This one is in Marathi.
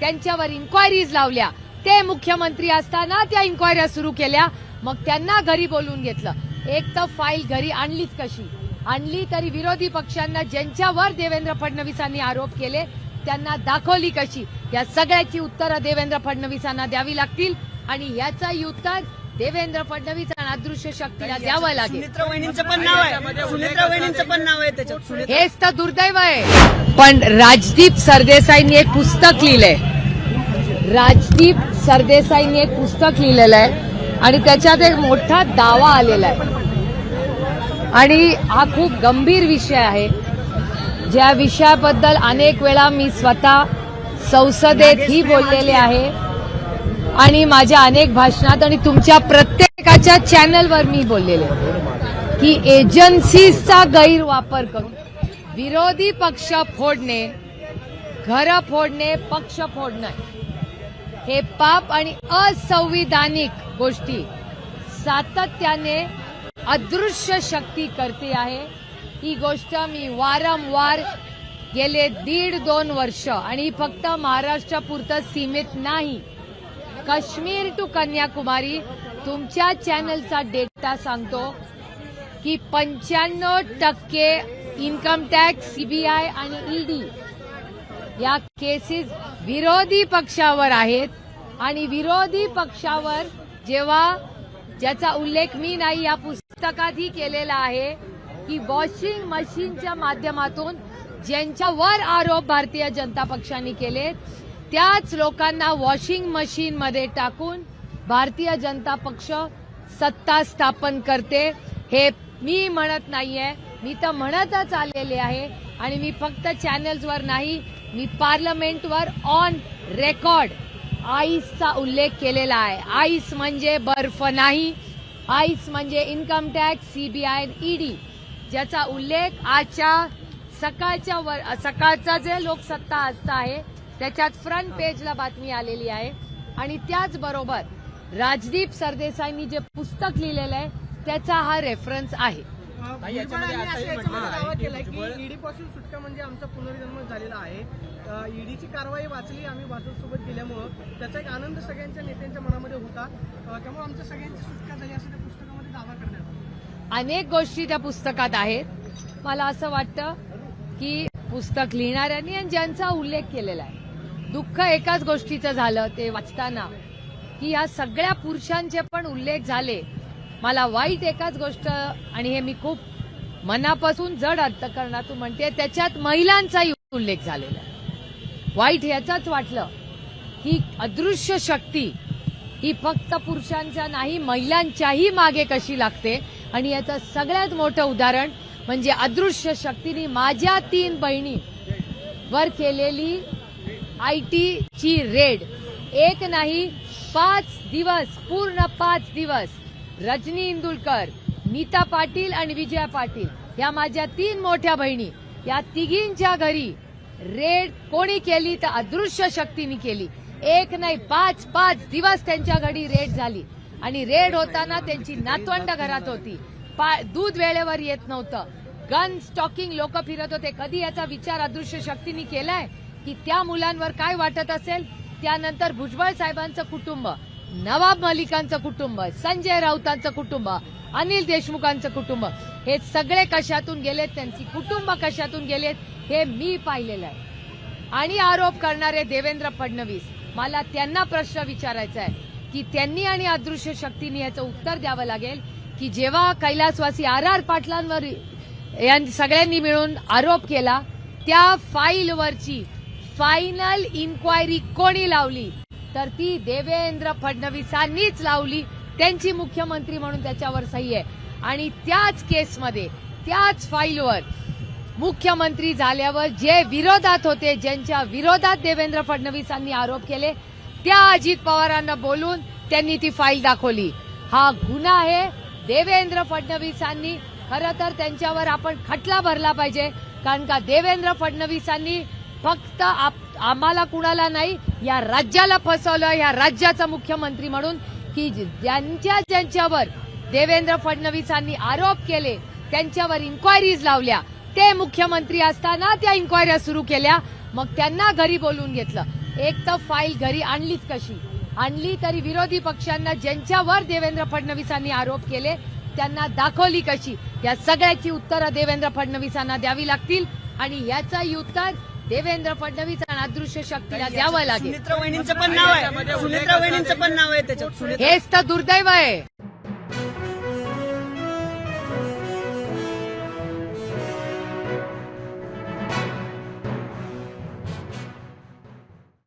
त्यांच्यावर इन्क्वायरीज लावल्या. ते मुख्यमंत्री असताना त्या इन्क्वायऱ्या सुरू केल्या. मग त्यांना घरी बोलवून घेतलं. एक तर फाईल घरी आणलीच कशी? आणली तरी विरोधी पक्षांना ज्यांच्यावर देवेंद्र फडणवीसांनी आरोप केले त्यांना दाखवली कशी? या सगळ्याची उत्तरं देवेंद्र फडणवीसांना द्यावी लागतील. आणि याचंही उत्तर देवेंद्र फडणवीस आणि अदृश्य शक्तीला द्यावं लागेल. सुनित्रा वहिनींचं पण नाव आहे. सुनित्रा वहिनींचं पण नाव आहे त्याच्यात. हेच तर दुर्दैव आहे. पण राजदीप सरदेसाईंनी एक पुस्तक लिहिलंय. राजदीप सरदेसाईंनी एक पुस्तक लिहिलेलं आहे आणि त्याच्यात एक मोठा दावा आलेला आहे. आणि हा खूप गंभीर विषय आहे. ज्या विषयाबद्दल अनेक वेळा मी स्वतः संसदेतही बोललेले आहे. आणि माझ्या अनेक भाषणात आणि तुमच्या प्रत्येकाच्या चॅनलवर मी बोललेले की एजन्सीजचा गैरवापर करून विरोधी पक्ष फोडणे घर फोडणे पक्ष फोडणे हे पाप आणि असंविधानिक गोष्टी सातत्याने अदृश्य शक्ती करते आहे. ही गोष्ट मी वारंवार गेले दीड दोन वर्ष आणि फक्त महाराष्ट्रापुरतं सीमित नाही. काश्मीर टू कन्याकुमारी तुमच्या चॅनलचा डेटा सांगतो की पंच्याण्णव टक्के इन्कम टॅक्स सीबीआय आणि ईडी या केसेस विरोधी पक्षावर आहेत. आणि विरोधी पक्षावर जेव्हा ज्याचा उल्लेख मी नाही या पुस्तकातही केलेला आहे की वॉशिंग मशीनच्या माध्यमातून ज्यांच्यावर आरोप भारतीय जनता पक्षाने केले त्याच लोकांना वॉशिंग मशीन मध्ये टाकून भारतीय जनता पक्ष सत्ता स्थापन करते. हे मी म्हणत नाहीये. मी तर म्हणतच आलेले आहे. आणि मी फक्त चॅनल्सवर नाही मी पार्लमेंटवर ऑन रेकॉर्ड आईसचा उल्लेख केलेला आहे. आईस म्हणजे बर्फ नाही. आईस म्हणजे इन्कम टॅक्स सीबीआय ईडी ज्याचा उल्लेख आजच्या सकाळच्या वर सकाळचा जे लोकसत्ता आजचा आहे त्याच्यात फ्रंट पेजला बातमी आलेली आहे. आणि त्याचबरोबर राजदीप सरदेसाईंनी जे पुस्तक लिहिलेलं आहे त्याचा हा रेफरन्स आहे. भुजबळांनी असं याच्यामध्ये दावा केलाय की ईडी पासून सुटका म्हणजे आमचा पुनर्जन्म झालेला आहे. ईडीची कारवाई वाचली आम्ही भाजपसोबत गेल्यामुळं त्याचा एक आनंद सगळ्यांच्या नेत्यांच्या मनामध्ये होता. त्यामुळे आमच्या सगळ्यांची सुटका झाली असं त्या पुस्तकामध्ये दावा करण्यात आला. अनेक गोष्टी त्या पुस्तकात आहेत. मला असं वाटतं की पुस्तक लिहिणाऱ्यांनी आणि ज्यांचा उल्लेख केलेला आहे. दुःख एकाच गोष्टीचं झालं ते वाचताना. की या सगळ्या पुरुषांचे पण उल्लेख झाले. मला वाईट एकाच गोष्ट आणि हे मी खूप मनापासून जड अंतकरणातून म्हणते त्याच्यात महिलांचाही उल्लेख झालेला आहे. वाईट ह्याचाच वाटलं. की अदृश्य शक्ती ही फक्त पुरुषांच्या नाही महिलांच्याही मागे कशी लागते? आणि याचं सगळ्यात मोठं उदाहरण म्हणजे अदृश्य शक्तीने माझ्या तीन बहिणी वर केलेली आय ची रेड. एक नाही पाच दिवस पूर्ण पाच दिवस. रजनी इंदुलकर नीता पाटील आणि विजया पाटील. या माझ्या तीन मोठ्या बहिणी. या तिघींच्या घरी रेड कोणी केली तर अदृश्य शक्तीने केली. एक नाही पाच पाच दिवस त्यांच्या घरी रेड झाली. आणि रेड होताना त्यांची नातवंड घरात होती. पा- दूध वेळेवर येत नव्हतं. गन स्टॉकिंग लोक फिरत होते. कधी याचा विचार अदृश्य शक्तीने केलाय? की त्या मुलांवर काय वाटत असेल? त्यानंतर भुजबळ साहेबांचं कुटुंब नवाब मलिकांचं कुटुंब संजय राऊतांचं कुटुंब अनिल देशमुखांचं कुटुंब हे सगळे कशातून गेलेत? त्यांची कुटुंब कशातून गेलेत? हे मी पाहिलेलं आहे. आणि आरोप करणारे देवेंद्र फडणवीस मला त्यांना प्रश्न विचारायचा आहे की त्यांनी आणि अदृश्य शक्तीने याचं उत्तर द्यावं लागेल की जेव्हा कैलासवासी आर आर पाटलांवर सगळ्यांनी मिळून आरोप केला त्या फाईलवरची फायनल इन्क्वायरी कोणी लावली? तर ती देवेंद्र फडणवीसांनीच लावली. त्यांची मुख्यमंत्री म्हणून त्याच्यावर सही आहे. आणि त्याच केसमध्ये त्याच फाईलवर मुख्यमंत्री झाल्यावर जे विरोधात होते ज्यांच्या विरोधात देवेंद्र फडणवीसांनी आरोप केले त्या अजित पवारांना बोलून त्यांनी ती फाईल दाखवली. हा गुन्हा आहे देवेंद्र फडणवीसांनी. खरं तर त्यांच्यावर आपण खटला भरला पाहिजे कारण का देवेंद्र फडणवीसांनी फक्त आप- आम्हाला कुणाला नाही या राज्याला फसवलं या राज्याचा मुख्यमंत्री म्हणून की ज्यांच्या ज्यांच्यावर देवेंद्र फडणवीसांनी आरोप केले त्यांच्यावर इन्क्वायरीज लावल्या. ते मुख्यमंत्री असताना त्या इन्क्वायऱ्या सुरू केल्या. मग त्यांना घरी बोलून घेतलं. एक तर फाईल घरी आणलीच कशी? आणली तरी विरोधी पक्षांना ज्यांच्यावर देवेंद्र फडणवीसांनी आरोप केले त्यांना दाखवली कशी? या सगळ्याची उत्तरं देवेंद्र फडणवीसांना द्यावी लागतील. आणि याचंही उत्तर देवेंद्र फडणवीस आणि अदृश्य शक्तीला द्यावं लागेल. सुनित्रा वहिनींचं पण नाव आहे. सुनित्रा वहिनींचं पण नाव आहे त्याच्यात. हेच तर दुर्दैव आहे.